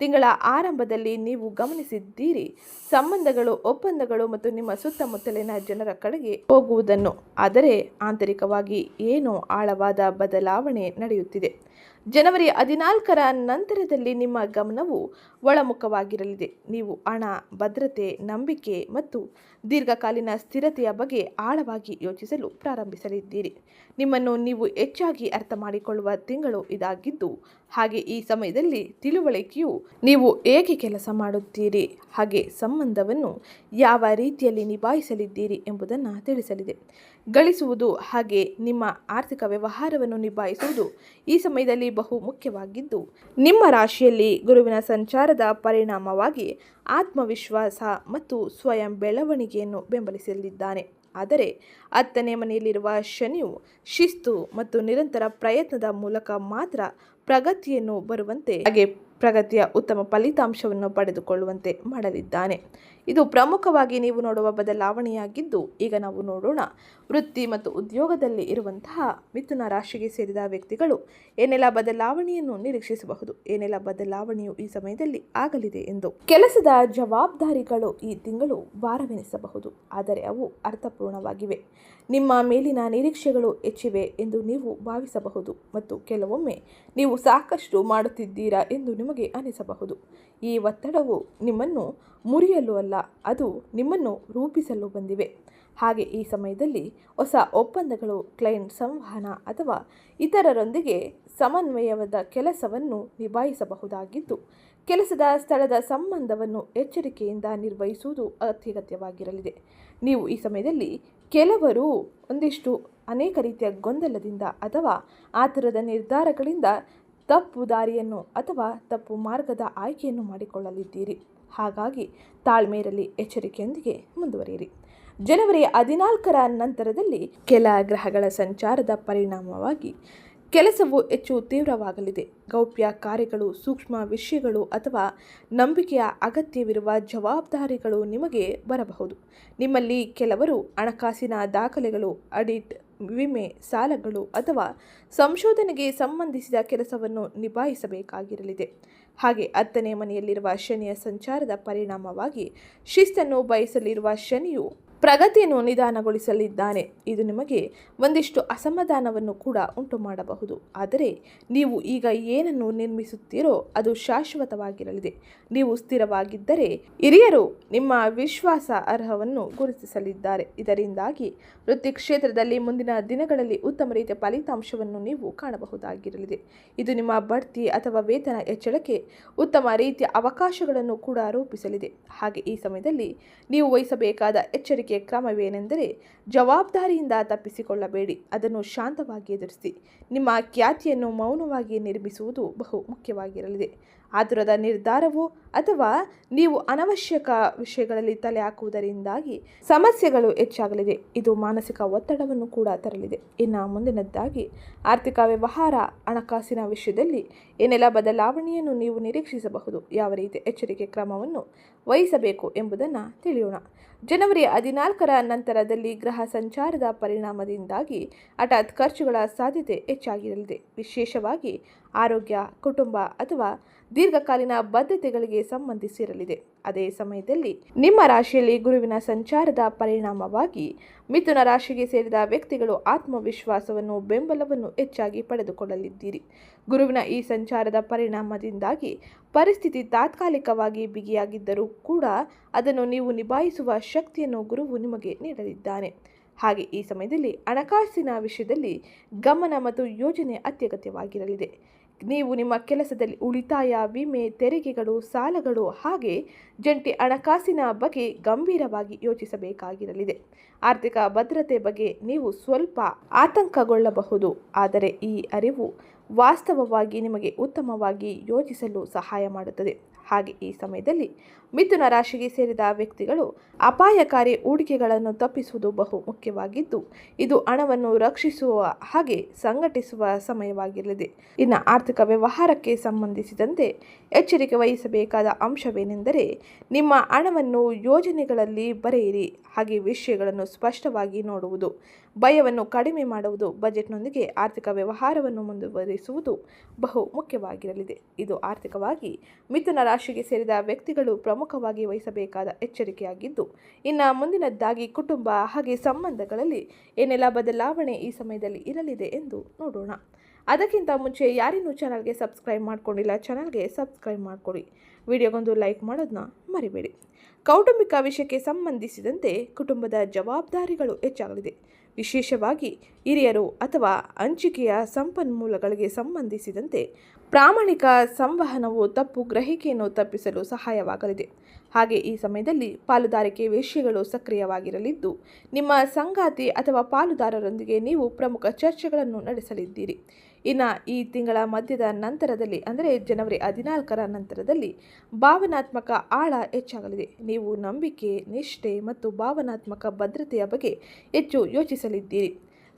ತಿಂಗಳ ಆರಂಭದಲ್ಲಿ ನೀವು ಗಮನಿಸಿದ್ದೀರಿ, ಸಂಬಂಧಗಳು, ಒಪ್ಪಂದಗಳು ಮತ್ತು ನಿಮ್ಮ ಸುತ್ತಮುತ್ತಲಿನ ಜನರ ಕಡೆಗೆ ಹೋಗುವುದನ್ನು. ಆದರೆ ಆಂತರಿಕವಾಗಿ ಏನೋ ಆಳವಾದ ಬದಲಾವಣೆ ನಡೆಯುತ್ತಿದೆ. ಜನವರಿ ಹದಿನಾಲ್ಕರ ನಂತರದಲ್ಲಿ ನಿಮ್ಮ ಗಮನವು ಒಳಮುಖವಾಗಿರಲಿದೆ. ನೀವು ಹಣ, ಭದ್ರತೆ, ನಂಬಿಕೆ ಮತ್ತು ದೀರ್ಘಕಾಲೀನ ಸ್ಥಿರತೆಯ ಬಗ್ಗೆ ಆಳವಾಗಿ ಯೋಚಿಸಲು ಪ್ರಾರಂಭಿಸಲಿದ್ದೀರಿ. ನಿಮ್ಮನ್ನು ನೀವು ಹೆಚ್ಚಾಗಿ ಅರ್ಥ ಮಾಡಿಕೊಳ್ಳುವ ತಿಂಗಳು ಇದಾಗಿದ್ದು, ಹಾಗೆ ಈ ಸಮಯದಲ್ಲಿ ತಿಳುವಳಿಕೆಯು ನೀವು ಹೇಗೆ ಕೆಲಸ ಮಾಡುತ್ತೀರಿ, ಹಾಗೆ ಸಂಬಂಧವನ್ನು ಯಾವ ರೀತಿಯಲ್ಲಿ ನಿಭಾಯಿಸಲಿದ್ದೀರಿ ಎಂಬುದನ್ನು ತಿಳಿಸಲಿದೆ. ಗಳಿಸುವುದು ಹಾಗೆ ನಿಮ್ಮ ಆರ್ಥಿಕ ವ್ಯವಹಾರವನ್ನು ನಿಭಾಯಿಸುವುದು ಈ ಸಮಯದಲ್ಲಿ ಬಹು ಮುಖ್ಯವಾಗಿದ್ದು, ನಿಮ್ಮ ರಾಶಿಯಲ್ಲಿ ಗುರುವಿನ ಸಂಚಾರದ ಪರಿಣಾಮವಾಗಿ ಆತ್ಮವಿಶ್ವಾಸ ಮತ್ತು ಸ್ವಯಂ ಬೆಳವಣಿಗೆಯನ್ನು ಬೆಂಬಲಿಸಲಿದ್ದಾನೆ. ಆದರೆ ಹತ್ತನೇ ಮನೆಯಲ್ಲಿರುವ ಶನಿಯು ಶಿಸ್ತು ಮತ್ತು ನಿರಂತರ ಪ್ರಯತ್ನದ ಮೂಲಕ ಮಾತ್ರ ಪ್ರಗತಿಯನ್ನು ಬರುವಂತೆ ಹಾಗೆ ಪ್ರಗತಿಯ ಉತ್ತಮ ಫಲಿತಾಂಶವನ್ನು ಪಡೆದುಕೊಳ್ಳುವಂತೆ ಮಾಡಲಿದ್ದಾನೆ. ಇದು ಪ್ರಮುಖವಾಗಿ ನೀವು ನೋಡುವ ಬದಲಾವಣೆಯಾಗಿದ್ದು ಈಗ ನಾವು ನೋಡೋಣ ವೃತ್ತಿ ಮತ್ತು ಉದ್ಯೋಗದಲ್ಲಿ ಇರುವಂತಹ ಮಿಥುನ ರಾಶಿಗೆ ಸೇರಿದ ವ್ಯಕ್ತಿಗಳು ಏನೆಲ್ಲ ಬದಲಾವಣೆಯನ್ನು ನಿರೀಕ್ಷಿಸಬಹುದು? ಏನೆಲ್ಲ ಬದಲಾವಣೆಯು ಈ ಸಮಯದಲ್ಲಿ ಆಗಲಿದೆ ಎಂದು? ಕೆಲಸದ ಜವಾಬ್ದಾರಿಗಳು ಈ ತಿಂಗಳು ಭಾರವೆನಿಸಬಹುದು. ಆದರೆ ಅವು ಅರ್ಥಪೂರ್ಣವಾಗಿವೆ. ನಿಮ್ಮ ಮೇಲಿನ ನಿರೀಕ್ಷೆಗಳು ಹೆಚ್ಚಿವೆ ಎಂದು ನೀವು ಭಾವಿಸಬಹುದು ಮತ್ತು ಕೆಲವೊಮ್ಮೆ ನೀವು ಸಾಕಷ್ಟು ಮಾಡುತ್ತಿದ್ದೀರಾ ಎಂದು ನಿಮಗೆ ಅನಿಸಬಹುದು. ಈ ಒತ್ತಡವು ನಿಮ್ಮನ್ನು ಮುರಿಯಲು ಅಲ್ಲ, ಅದು ನಿಮ್ಮನ್ನು ರೂಪಿಸಲು ಬಂದಿವೆ. ಹಾಗೆ ಈ ಸಮಯದಲ್ಲಿ ಹೊಸ ಒಪ್ಪಂದಗಳು, ಕ್ಲೈಂಟ್ ಸಂವಹನ ಅಥವಾ ಇತರರೊಂದಿಗೆ ಸಮನ್ವಯವಾದ ಕೆಲಸವನ್ನು ನಿಭಾಯಿಸಬಹುದಾಗಿದ್ದು, ಕೆಲಸದ ಸ್ಥಳದ ಸಂಬಂಧವನ್ನು ಎಚ್ಚರಿಕೆಯಿಂದ ನಿರ್ವಹಿಸುವುದು ಅತ್ಯಗತ್ಯವಾಗಿರಲಿದೆ. ನೀವು ಈ ಸಮಯದಲ್ಲಿ ಕೆಲವರು ಒಂದಿಷ್ಟು ಅನೇಕ ರೀತಿಯ ಗೊಂದಲದಿಂದ ಅಥವಾ ಆತುರದ ನಿರ್ಧಾರಗಳಿಂದ ತಪ್ಪು ದಾರಿಯನ್ನು ಅಥವಾ ತಪ್ಪು ಮಾರ್ಗದ ಆಯ್ಕೆಯನ್ನು ಮಾಡಿಕೊಳ್ಳಲಿದ್ದೀರಿ. ಹಾಗಾಗಿ ತಾಳ್ಮೆಯಲ್ಲಿ ಎಚ್ಚರಿಕೆಯೊಂದಿಗೆ ಮುಂದುವರಿಯಿರಿ. ಜನವರಿ ಹದಿನಾಲ್ಕರ ನಂತರದಲ್ಲಿ ಕೆಲ ಗ್ರಹಗಳ ಸಂಚಾರದ ಪರಿಣಾಮವಾಗಿ ಕೆಲಸವು ಹೆಚ್ಚು ತೀವ್ರವಾಗಲಿದೆ. ಗೌಪ್ಯ ಕಾರ್ಯಗಳು, ಸೂಕ್ಷ್ಮ ವಿಷಯಗಳು ಅಥವಾ ನಂಬಿಕೆಯ ಅಗತ್ಯವಿರುವ ಜವಾಬ್ದಾರಿಗಳು ನಿಮಗೆ ಬರಬಹುದು. ನಿಮ್ಮಲ್ಲಿ ಕೆಲವರು ಹಣಕಾಸಿನ ದಾಖಲೆಗಳು ಅಡಿಟ್ ವಿಮೆ ಸಾಲಗಳು ಅಥವಾ ಸಂಶೋಧನೆಗೆ ಸಂಬಂಧಿಸಿದ ಕೆಲಸವನ್ನು ನಿಭಾಯಿಸಬೇಕಾಗಿರಲಿದೆ. ಹಾಗೆ ಹತ್ತನೇ ಮನೆಯಲ್ಲಿರುವ ಶನಿಯ ಸಂಚಾರದ ಪರಿಣಾಮವಾಗಿ ಶಿಸ್ತನ್ನು ಬಯಸಲಿರುವ ಶನಿಯು ಪ್ರಗತಿಯನ್ನು ನಿಧಾನಗೊಳಿಸಲಿದ್ದಾನೆ. ಇದು ನಿಮಗೆ ಒಂದಿಷ್ಟು ಅಸಮಾಧಾನವನ್ನು ಕೂಡ ಉಂಟು ಮಾಡಬಹುದು ಆದರೆ ನೀವು ಈಗ ಏನನ್ನು ನಿರ್ಮಿಸುತ್ತೀರೋ ಅದು ಶಾಶ್ವತವಾಗಿರಲಿದೆ. ನೀವು ಸ್ಥಿರವಾಗಿದ್ದರೆ ಹಿರಿಯರು ನಿಮ್ಮ ವಿಶ್ವಾಸ ಅರ್ಹವನ್ನು ಗುರುತಿಸಲಿದ್ದಾರೆ. ಇದರಿಂದಾಗಿ ವೃತ್ತಿ ಕ್ಷೇತ್ರದಲ್ಲಿ ಮುಂದಿನ ದಿನಗಳಲ್ಲಿ ಉತ್ತಮ ರೀತಿಯ ಫಲಿತಾಂಶವನ್ನು ನೀವು ಕಾಣಬಹುದಾಗಿರಲಿದೆ. ಇದು ನಿಮ್ಮ ಬಡ್ತಿ ಅಥವಾ ವೇತನ ಹೆಚ್ಚಳಕ್ಕೆ ಉತ್ತಮ ರೀತಿಯ ಅವಕಾಶಗಳನ್ನು ಕೂಡ ರೂಪಿಸಲಿದೆ. ಹಾಗೆ ಈ ಸಮಯದಲ್ಲಿ ನೀವು ವಹಿಸಬೇಕಾದ ಎಚ್ಚರಿಕೆ ಕ್ರಮವೇನೆಂದರೆ ಜವಾಬ್ದಾರಿಯಿಂದ ತಪ್ಪಿಸಿಕೊಳ್ಳಬೇಡಿ ಅದನ್ನು ಶಾಂತವಾಗಿ ಎದುರಿಸಿ. ನಿಮ್ಮ ಖ್ಯಾತಿಯನ್ನು ಮೌನವಾಗಿ ನಿರ್ಮಿಸುವುದು ಬಹು ಮುಖ್ಯವಾಗಿರಲಿದೆ. ಆತುರದ ನಿರ್ಧಾರವು ಅಥವಾ ನೀವು ಅನವಶ್ಯಕ ವಿಷಯಗಳಲ್ಲಿ ತಲೆ ಹಾಕುವುದರಿಂದಾಗಿ ಸಮಸ್ಯೆಗಳು ಹೆಚ್ಚಾಗಲಿದೆ. ಇದು ಮಾನಸಿಕ ಒತ್ತಡವನ್ನು ಕೂಡ ತರಲಿದೆ. ಇನ್ನು ಮುಂದಿನದ್ದಾಗಿ, ಆರ್ಥಿಕ ವ್ಯವಹಾರ ಹಣಕಾಸಿನ ವಿಷಯದಲ್ಲಿ ಏನೆಲ್ಲ ಬದಲಾವಣೆಯನ್ನು ನೀವು ನಿರೀಕ್ಷಿಸಬಹುದು, ಯಾವ ರೀತಿ ಎಚ್ಚರಿಕೆ ಕ್ರಮವನ್ನು ವಹಿಸಬೇಕು ಎಂಬುದನ್ನು ತಿಳಿಯೋಣ. ಜನವರಿ ಹದಿನಾಲ್ಕರ ನಂತರದಲ್ಲಿ ಗ್ರಹ ಸಂಚಾರದ ಪರಿಣಾಮದಿಂದಾಗಿ ಹಠಾತ್ ಖರ್ಚುಗಳ ಸಾಧ್ಯತೆ ಹೆಚ್ಚಾಗಿರಲಿದೆ. ವಿಶೇಷವಾಗಿ ಆರೋಗ್ಯ, ಕುಟುಂಬ ಅಥವಾ ದೀರ್ಘಕಾಲೀನ ಬದ್ಧತೆಗಳಿಗೆ ಸಂಬಂಧಿಸಿರಲಿದೆ. ಅದೇ ಸಮಯದಲ್ಲಿ ನಿಮ್ಮ ರಾಶಿಯಲ್ಲಿ ಗುರುವಿನ ಸಂಚಾರದ ಪರಿಣಾಮವಾಗಿ ಮಿಥುನ ರಾಶಿಗೆ ಸೇರಿದ ವ್ಯಕ್ತಿಗಳು ಆತ್ಮವಿಶ್ವಾಸವನ್ನು, ಬೆಂಬಲವನ್ನು ಹೆಚ್ಚಾಗಿ ಪಡೆದುಕೊಳ್ಳಲಿದ್ದೀರಿ. ಗುರುವಿನ ಈ ಸಂಚಾರದ ಪರಿಣಾಮದಿಂದಾಗಿ ಪರಿಸ್ಥಿತಿ ತಾತ್ಕಾಲಿಕವಾಗಿ ಬಿಗಿಯಾಗಿದ್ದರೂ ಕೂಡ ಅದನ್ನು ನೀವು ನಿಭಾಯಿಸುವ ಶಕ್ತಿಯನ್ನು ಗುರುವು ನಿಮಗೆ ನೀಡಲಿದ್ದಾನೆ. ಹಾಗೆ ಈ ಸಮಯದಲ್ಲಿ ಹಣಕಾಸಿನ ವಿಷಯದಲ್ಲಿ ಗಮನ ಮತ್ತು ಯೋಜನೆ ಅತ್ಯಗತ್ಯವಾಗಿರಲಿದೆ. ನೀವು ನಿಮ್ಮ ಕೆಲಸದಲ್ಲಿ ಉಳಿತಾಯ ವಿಮೆ ತೆರಿಗೆಗಳು, ಸಾಲಗಳು ಹಾಗೆ ಜಂಟಿ ಹಣಕಾಸಿನ ಬಗ್ಗೆ ಗಂಭೀರವಾಗಿ ಯೋಚಿಸಬೇಕಾಗಿರಲಿದೆ. ಆರ್ಥಿಕ ಭದ್ರತೆ ಬಗ್ಗೆ ನೀವು ಸ್ವಲ್ಪ ಆತಂಕಗೊಳ್ಳಬಹುದು, ಆದರೆ ಈ ಅರಿವು ವಾಸ್ತವವಾಗಿ ನಿಮಗೆ ಉತ್ತಮವಾಗಿ ಯೋಚಿಸಲು ಸಹಾಯ ಮಾಡುತ್ತದೆ. ಹಾಗೆ ಈ ಸಮಯದಲ್ಲಿ ಮಿಥುನ ರಾಶಿಗೆ ಸೇರಿದ ವ್ಯಕ್ತಿಗಳು ಅಪಾಯಕಾರಿ ಹೂಡಿಕೆಗಳನ್ನು ತಪ್ಪಿಸುವುದು ಬಹು ಮುಖ್ಯವಾಗಿದ್ದು, ಇದು ಹಣವನ್ನು ರಕ್ಷಿಸುವ ಹಾಗೆ ಸಂಘಟಿಸುವ ಸಮಯವಾಗಿರಲಿದೆ. ಇನ್ನು ಆರ್ಥಿಕ ವ್ಯವಹಾರಕ್ಕೆ ಸಂಬಂಧಿಸಿದಂತೆ ಎಚ್ಚರಿಕೆ ವಹಿಸಬೇಕಾದ ಅಂಶವೇನೆಂದರೆ, ನಿಮ್ಮ ಹಣವನ್ನು ಯೋಜನೆಗಳಲ್ಲಿ ಬರೆಯಿರಿ. ಹಾಗೆ ವಿಷಯಗಳನ್ನು ಸ್ಪಷ್ಟವಾಗಿ ನೋಡುವುದು, ಭಯವನ್ನು ಕಡಿಮೆ ಮಾಡುವುದು, ಬಜೆಟ್ನೊಂದಿಗೆ ಆರ್ಥಿಕ ವ್ಯವಹಾರವನ್ನು ಮುಂದುವರಿಸುವುದು ಬಹು ಮುಖ್ಯವಾಗಿರಲಿದೆ. ಇದು ಆರ್ಥಿಕವಾಗಿ ಮಿಥುನ ರಾಶಿಗೆ ಸೇರಿದ ವ್ಯಕ್ತಿಗಳು ಪ್ರಮುಖವಾಗಿ ವಹಿಸಬೇಕಾದ ಎಚ್ಚರಿಕೆಯಾಗಿದ್ದು, ಇನ್ನು ಮುಂದಿನದ್ದಾಗಿ ಕುಟುಂಬ ಹಾಗೆ ಸಂಬಂಧಗಳಲ್ಲಿ ಏನೆಲ್ಲ ಬದಲಾವಣೆ ಈ ಸಮಯದಲ್ಲಿ ಇರಲಿದೆ ಎಂದು ನೋಡೋಣ. ಅದಕ್ಕಿಂತ ಮುಂಚೆ ಯಾರಿನ್ನೂ ಚಾನಲ್ಗೆ ಸಬ್ಸ್ಕ್ರೈಬ್ ಮಾಡ್ಕೊಂಡಿಲ್ಲ ಚಾನಲ್ಗೆ ಸಬ್ಸ್ಕ್ರೈಬ್ ಮಾಡಿಕೊಡಿ. ವಿಡಿಯೋಗೊಂದು ಲೈಕ್ ಮಾಡೋದನ್ನ ಮರಿಬೇಡಿ. ಕೌಟುಂಬಿಕ ವಿಷಯಕ್ಕೆ ಸಂಬಂಧಿಸಿದಂತೆ ಕುಟುಂಬದ ಜವಾಬ್ದಾರಿಗಳು ಹೆಚ್ಚಾಗಲಿದೆ. ವಿಶೇಷವಾಗಿ ಹಿರಿಯರು ಅಥವಾ ಹಂಚಿಕೆಯ ಸಂಪನ್ಮೂಲಗಳಿಗೆ ಸಂಬಂಧಿಸಿದಂತೆ ಪ್ರಾಮಾಣಿಕ ಸಂವಹನವು ತಪ್ಪು ಗ್ರಹಿಕೆಯನ್ನು ತಪ್ಪಿಸಲು ಸಹಾಯವಾಗಲಿದೆ. ಹಾಗೆ ಈ ಸಮಯದಲ್ಲಿ ಪಾಲುದಾರಿಕೆ ವಿಷಯಗಳು ಸಕ್ರಿಯವಾಗಿರಲಿದ್ದು, ನಿಮ್ಮ ಸಂಗಾತಿ ಅಥವಾ ಪಾಲುದಾರರೊಂದಿಗೆ ನೀವು ಪ್ರಮುಖ ಚರ್ಚೆಗಳನ್ನು ನಡೆಸಲಿದ್ದೀರಿ. ಇನ್ನು ಈ ತಿಂಗಳ ಮಧ್ಯದ ನಂತರದಲ್ಲಿ, ಅಂದರೆ ಜನವರಿ ಹದಿನಾಲ್ಕರ ನಂತರದಲ್ಲಿ ಭಾವನಾತ್ಮಕ ಆಳ ಹೆಚ್ಚಾಗಲಿದೆ. ನೀವು ನಂಬಿಕೆ, ನಿಷ್ಠೆ ಮತ್ತು ಭಾವನಾತ್ಮಕ ಭದ್ರತೆಯ ಬಗ್ಗೆ ಹೆಚ್ಚು ಯೋಚಿಸಲಿದ್ದೀರಿ.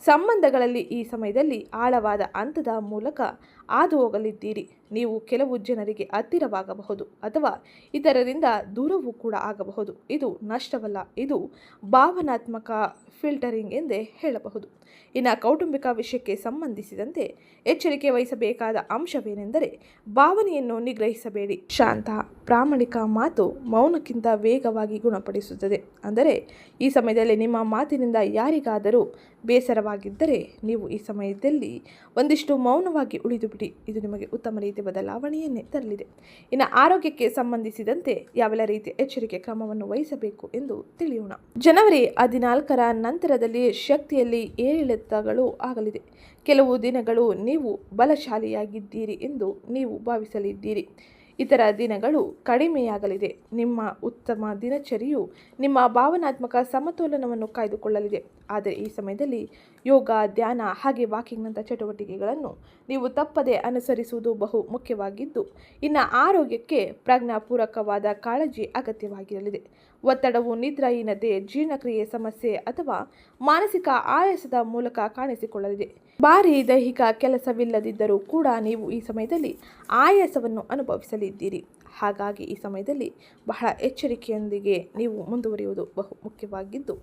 ಸಂಬಂಧಗಳಲ್ಲಿ ಈ ಸಮಯದಲ್ಲಿ ಆಳವಾದ ಹಂತದ ಮೂಲಕ ಹಾದು ಹೋಗಲಿದ್ದೀರಿ ನೀವು ಕೆಲವು ಜನರಿಗೆ ಹತ್ತಿರವಾಗಬಹುದು ಅಥವಾ ಇತರರಿಂದ ದೂರವೂ ಕೂಡ ಆಗಬಹುದು. ಇದು ನಷ್ಟವಲ್ಲ, ಇದು ಭಾವನಾತ್ಮಕ ಫಿಲ್ಟರಿಂಗ್ ಎಂದೇ ಹೇಳಬಹುದು. ಇನ್ನು ಕೌಟುಂಬಿಕ ವಿಷಯಕ್ಕೆ ಸಂಬಂಧಿಸಿದಂತೆ ಎಚ್ಚರಿಕೆ ವಹಿಸಬೇಕಾದ ಅಂಶವೇನೆಂದರೆ ಭಾವನೆಯನ್ನು ನಿಗ್ರಹಿಸಬೇಡಿ. ಶಾಂತ, ಪ್ರಾಮಾಣಿಕ ಮಾತು ಮೌನಕ್ಕಿಂತ ವೇಗವಾಗಿ ಗುಣಪಡಿಸುತ್ತದೆ. ಅಂದರೆ ಈ ಸಮಯದಲ್ಲಿ ನಿಮ್ಮ ಮಾತಿನಿಂದ ಯಾರಿಗಾದರೂ ಬೇಸರವಾಗಿದ್ದರೆ ನೀವು ಈ ಸಮಯದಲ್ಲಿ ಒಂದಿಷ್ಟು ಮೌನವಾಗಿ ಉಳಿದುಬಿಡಿ. ಇದು ನಿಮಗೆ ಉತ್ತಮ ರೀತಿಯ ಬದಲಾವಣೆಯನ್ನೇ ತರಲಿದೆ. ಇನ್ನು ಆರೋಗ್ಯಕ್ಕೆ ಸಂಬಂಧಿಸಿದಂತೆ ಯಾವೆಲ್ಲ ರೀತಿಯ ಎಚ್ಚರಿಕೆ ಕ್ರಮವನ್ನು ವಹಿಸಬೇಕು ಎಂದು ತಿಳಿಯೋಣ. ಜನವರಿ ಹದಿನಾಲ್ಕರ ನಂತರದಲ್ಲಿ ಶಕ್ತಿಯಲ್ಲಿ ಏರಿಳಿತಗಳು ಆಗಲಿದೆ. ಕೆಲವು ದಿನಗಳು ನೀವು ಬಲಶಾಲಿಯಾಗಿದ್ದೀರಿ ಎಂದು ನೀವು ಭಾವಿಸಲಿದ್ದೀರಿ. ಇತರ ದಿನಗಳು ಕಡಿಮೆಯಾಗಲಿದೆ. ನಿಮ್ಮ ಉತ್ತಮ ದಿನಚರಿಯು ನಿಮ್ಮ ಭಾವನಾತ್ಮಕ ಸಮತೋಲನವನ್ನು ಕಾಯ್ದುಕೊಳ್ಳಲಿದೆ. ಆದರೆ ಈ ಸಮಯದಲ್ಲಿ ಯೋಗ, ಧ್ಯಾನ ಹಾಗೆ ವಾಕಿಂಗ್ನಂಥ ಚಟುವಟಿಕೆಗಳನ್ನು ನೀವು ತಪ್ಪದೆ ಅನುಸರಿಸುವುದು ಬಹು ಮುಖ್ಯವಾಗಿದ್ದು, ಇನ್ನು ಆರೋಗ್ಯಕ್ಕೆ ಪ್ರಜ್ಞಾಪೂರ್ವಕವಾದ ಕಾಳಜಿ ಅಗತ್ಯವಾಗಿರಲಿದೆ. ಒತ್ತಡವು ನಿದ್ರಾಹೀನತೆ ಜೀರ್ಣಕ್ರಿಯೆ ಸಮಸ್ಯೆ ಅಥವಾ ಮಾನಸಿಕ ಆಯಾಸದ ಮೂಲಕ ಕಾಣಿಸಿಕೊಳ್ಳಲಿದೆ. ಭಾರಿ ದೈಹಿಕ ಕೆಲಸವಿಲ್ಲದಿದ್ದರೂ ಕೂಡ ನೀವು ಈ ಸಮಯದಲ್ಲಿ ಆಯಾಸವನ್ನು ಅನುಭವಿಸಲಿದ್ದೀರಿ. ಹಾಗಾಗಿ ಈ ಸಮಯದಲ್ಲಿ ಬಹಳ ಎಚ್ಚರಿಕೆಯೊಂದಿಗೆ ನೀವು ಮುಂದುವರಿಯುವುದು ಬಹು ಮುಖ್ಯವಾಗಿದ್ದು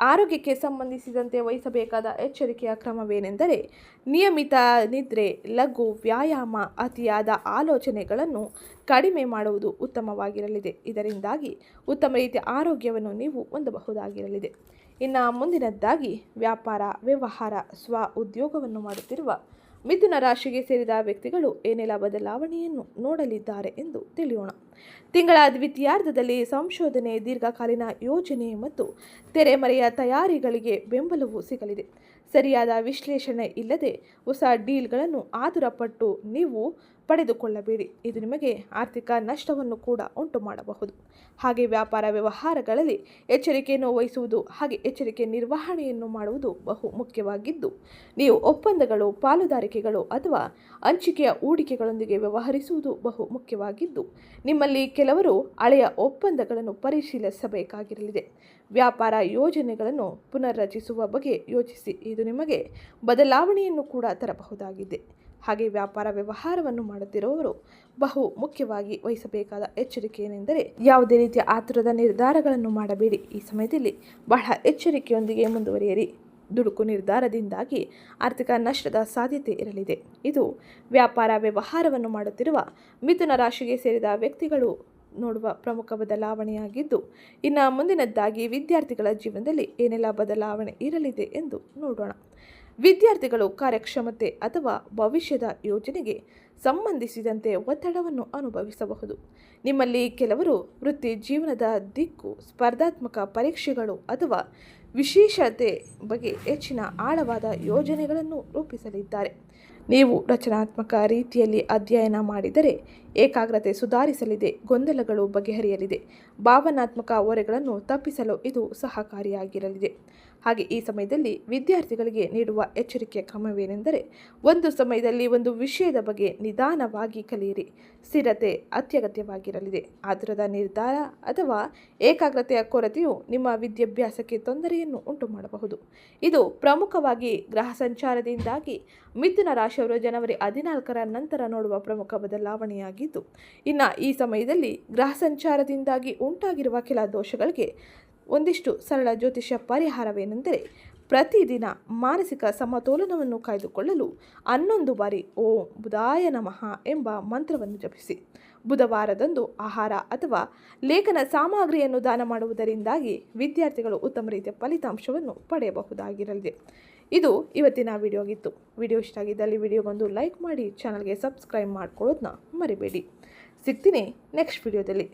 ಆರೋಗ್ಯಕ್ಕೆ ಸಂಬಂಧಿಸಿದಂತೆ ವಹಿಸಬೇಕಾದ ಎಚ್ಚರಿಕೆಯ ಕ್ರಮವೇನೆಂದರೆ ನಿಯಮಿತ ನಿದ್ರೆ, ಲಘು, ವ್ಯಾಯಾಮ, ಅತಿಯಾದ ಆಲೋಚನೆಗಳನ್ನು ಕಡಿಮೆ ಮಾಡುವುದು ಉತ್ತಮವಾಗಿರಲಿದೆ. ಇದರಿಂದಾಗಿ ಉತ್ತಮ ರೀತಿಯ ಆರೋಗ್ಯವನ್ನು ನೀವು ಹೊಂದಬಹುದಾಗಿರಲಿದೆ. ಇನ್ನು ಮುಂದಿನದ್ದಾಗಿ ವ್ಯಾಪಾರ, ವ್ಯವಹಾರ, ಸ್ವ ಉದ್ಯೋಗವನ್ನು ಮಾಡುತ್ತಿರುವ ಮಿಥುನ ರಾಶಿಗೆ ಸೇರಿದ ವ್ಯಕ್ತಿಗಳು ಏನೆಲ್ಲ ಬದಲಾವಣೆಯನ್ನು ನೋಡಲಿದ್ದಾರೆ ಎಂದು ತಿಳಿಯೋಣ. ತಿಂಗಳ ದ್ವಿತೀಯಾರ್ಧದಲ್ಲಿ ಸಂಶೋಧನೆ, ದೀರ್ಘಕಾಲೀನ ಯೋಜನೆ ಮತ್ತು ತೆರೆಮರೆಯ ತಯಾರಿಗಳಿಗೆ ಬೆಂಬಲವು ಸಿಗಲಿದೆ. ಸರಿಯಾದ ವಿಶ್ಲೇಷಣೆ ಇಲ್ಲದೆ ಹೊಸ ಡೀಲ್ಗಳನ್ನು ಆತುರಪಟ್ಟು ನೀವು ಪಡೆದುಕೊಳ್ಳಬೇಡಿ. ಇದು ನಿಮಗೆ ಆರ್ಥಿಕ ನಷ್ಟವನ್ನು ಕೂಡ ಉಂಟು ಮಾಡಬಹುದು. ಹಾಗೆ ವ್ಯಾಪಾರ ವ್ಯವಹಾರಗಳಲ್ಲಿ ಎಚ್ಚರಿಕೆಯನ್ನು ವಹಿಸುವುದು ಹಾಗೆ ಎಚ್ಚರಿಕೆ ನಿರ್ವಹಣೆಯನ್ನು ಮಾಡುವುದು ಬಹು ಮುಖ್ಯವಾಗಿದ್ದು, ನೀವು ಒಪ್ಪಂದಗಳು, ಪಾಲುದಾರಿಕೆಗಳು ಅಥವಾ ಹಂಚಿಕೆಯ ಹೂಡಿಕೆಗಳೊಂದಿಗೆ ವ್ಯವಹರಿಸುವುದು ಬಹು ಮುಖ್ಯವಾಗಿದ್ದು, ನಿಮ್ಮಲ್ಲಿ ಕೆಲವರು ಹಳೆಯ ಒಪ್ಪಂದಗಳನ್ನು ಪರಿಶೀಲಿಸಬೇಕಾಗಿರಲಿದೆ. ವ್ಯಾಪಾರ ಯೋಜನೆಗಳನ್ನು ಪುನರ್ರಚಿಸುವ ಬಗ್ಗೆ ಯೋಚಿಸಿ. ಇದು ನಿಮಗೆ ಬದಲಾವಣೆಯನ್ನು ಕೂಡ ತರಬಹುದಾಗಿದೆ. ಹಾಗೆ ವ್ಯಾಪಾರ ವ್ಯವಹಾರವನ್ನು ಮಾಡುತ್ತಿರುವವರು ಬಹು ಮುಖ್ಯವಾಗಿ ವಹಿಸಬೇಕಾದ ಎಚ್ಚರಿಕೆ ಏನೆಂದರೆ ಯಾವುದೇ ರೀತಿಯ ಆತುರದ ನಿರ್ಧಾರಗಳನ್ನು ಮಾಡಬೇಡಿ. ಈ ಸಮಯದಲ್ಲಿ ಬಹಳ ಎಚ್ಚರಿಕೆಯೊಂದಿಗೆ ಮುಂದುವರಿಯಿರಿ. ದುಡುಕು ನಿರ್ಧಾರದಿಂದಾಗಿ ಆರ್ಥಿಕ ನಷ್ಟದ ಸಾಧ್ಯತೆ ಇರಲಿದೆ. ಇದು ವ್ಯಾಪಾರ ವ್ಯವಹಾರವನ್ನು ಮಾಡುತ್ತಿರುವ ಮಿಥುನ ರಾಶಿಗೆ ಸೇರಿದ ವ್ಯಕ್ತಿಗಳು ನೋಡುವ ಪ್ರಮುಖ ಬದಲಾವಣೆಯಾಗಿದ್ದು, ಇನ್ನು ಮುಂದಿನದ್ದಾಗಿ ವಿದ್ಯಾರ್ಥಿಗಳ ಜೀವನದಲ್ಲಿ ಏನೆಲ್ಲ ಬದಲಾವಣೆ ಇರಲಿದೆ ಎಂದು ನೋಡೋಣ. ವಿದ್ಯಾರ್ಥಿಗಳು ಕಾರ್ಯಕ್ಷಮತೆ ಅಥವಾ ಭವಿಷ್ಯದ ಯೋಜನೆಗೆ ಸಂಬಂಧಿಸಿದಂತೆ ಒತ್ತಡವನ್ನು ಅನುಭವಿಸಬಹುದು. ನಿಮ್ಮಲ್ಲಿ ಕೆಲವರು ವೃತ್ತಿ ಜೀವನದ ದಿಕ್ಕು, ಸ್ಪರ್ಧಾತ್ಮಕ ಪರೀಕ್ಷೆಗಳು ಅಥವಾ ವಿಶೇಷತೆ ಬಗ್ಗೆ ಹೆಚ್ಚಿನ ಆಳವಾದ ಯೋಜನೆಗಳನ್ನು ರೂಪಿಸಲಿದ್ದಾರೆ. ನೀವು ರಚನಾತ್ಮಕ ರೀತಿಯಲ್ಲಿ ಅಧ್ಯಯನ ಮಾಡಿದರೆ ಏಕಾಗ್ರತೆ ಸುಧಾರಿಸಲಿದೆ, ಗೊಂದಲಗಳು ಬಗೆಹರಿಯಲಿದೆ. ಭಾವನಾತ್ಮಕ ಹೊರೆಗಳನ್ನು ತಪ್ಪಿಸಲು ಇದು ಸಹಕಾರಿಯಾಗಿರಲಿದೆ. ಹಾಗೆ ಈ ಸಮಯದಲ್ಲಿ ವಿದ್ಯಾರ್ಥಿಗಳಿಗೆ ನೀಡುವ ಎಚ್ಚರಿಕೆಯ ಕ್ರಮವೇನೆಂದರೆ, ಒಂದು ಸಮಯದಲ್ಲಿ ಒಂದು ವಿಷಯದ ಬಗ್ಗೆ ನಿಧಾನವಾಗಿ ಕಲಿಯಿರಿ. ಸ್ಥಿರತೆ ಅತ್ಯಗತ್ಯವಾಗಿರಲಿದೆ. ಆತುರದ ನಿರ್ಧಾರ ಅಥವಾ ಏಕಾಗ್ರತೆಯ ಕೊರತೆಯು ನಿಮ್ಮ ವಿದ್ಯಾಭ್ಯಾಸಕ್ಕೆ ತೊಂದರೆಯನ್ನು ಉಂಟು ಮಾಡಬಹುದು ಇದು ಪ್ರಮುಖವಾಗಿ ಗ್ರಹ ಸಂಚಾರದಿಂದಾಗಿ ಮಿಥುನ ರಾಶಿಯವರು ಜನವರಿ ಹದಿನಾಲ್ಕರ ನಂತರ ನೋಡುವ ಪ್ರಮುಖ ಇನ್ನು ಈ ಸಮಯದಲ್ಲಿ ಗ್ರಹ ಸಂಚಾರದಿಂದಾಗಿ ಉಂಟಾಗಿರುವ ಕೆಲ ದೋಷಗಳಿಗೆ ಒಂದಿಷ್ಟು ಸರಳ ಜ್ಯೋತಿಷ್ಯ ಪರಿಹಾರವೇನೆಂದರೆ ಪ್ರತಿದಿನ ಮಾನಸಿಕ ಸಮತೋಲನವನ್ನು ಕಾಯ್ದುಕೊಳ್ಳಲು ಹನ್ನೊಂದು ಬಾರಿ ಓಂ ಬುಧಾಯ ನಮಃ ಎಂಬ ಮಂತ್ರವನ್ನು ಜಪಿಸಿ. ಬುಧವಾರದಂದು ಆಹಾರ ಅಥವಾ ಲೇಖನ ಸಾಮಗ್ರಿಯನ್ನು ದಾನ ಮಾಡುವುದರಿಂದಾಗಿ ವಿದ್ಯಾರ್ಥಿಗಳು ಉತ್ತಮ ರೀತಿಯ ಫಲಿತಾಂಶವನ್ನು ಪಡೆಯಬಹುದಾಗಿರಲಿದೆ. ಇದು ಇವತ್ತಿನ ವಿಡಿಯೋ ಆಗಿತ್ತು ವಿಡಿಯೋ ಇಷ್ಟ ಆಗಿದ್ದಲ್ಲಿ ವಿಡಿಯೋಗೊಂದು ಲೈಕ್ ಮಾಡಿ, ಚಾನಲ್ಗೆ ಸಬ್ಸ್ಕ್ರೈಬ್ ಮಾಡ್ಕೊಳ್ಳೋದನ್ನ ಮರಿಬೇಡಿ. ಸಿಗ್ತೀನಿ ನೆಕ್ಸ್ಟ್ ವಿಡಿಯೋದಲ್ಲಿ.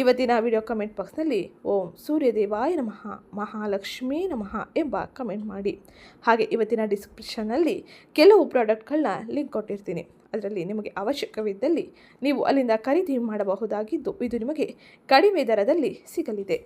ಇವತ್ತಿನ ವಿಡಿಯೋ ಕಮೆಂಟ್ ಬಾಕ್ಸ್ನಲ್ಲಿ ಓಂ ಸೂರ್ಯದೇವಾಯ ನಮಃ, ಮಹಾಲಕ್ಷ್ಮೀ ನಮಃ ಎಂಬ ಕಮೆಂಟ್ ಮಾಡಿ. ಹಾಗೆ ಇವತ್ತಿನ ಡಿಸ್ಕ್ರಿಪ್ಷನ್ನಲ್ಲಿ ಕೆಲವು ಪ್ರಾಡಕ್ಟ್ಗಳನ್ನ ಲಿಂಕ್ ಕೊಟ್ಟಿರ್ತೀನಿ. ಅದರಲ್ಲಿ ನಿಮಗೆ ಅವಶ್ಯಕವಿದ್ದಲ್ಲಿ ನೀವು ಅಲ್ಲಿಂದ ಖರೀದಿ ಮಾಡಬಹುದಾಗಿದ್ದು ಇದು ನಿಮಗೆ ಕಡಿಮೆ ದರದಲ್ಲಿ ಸಿಗಲಿದೆ.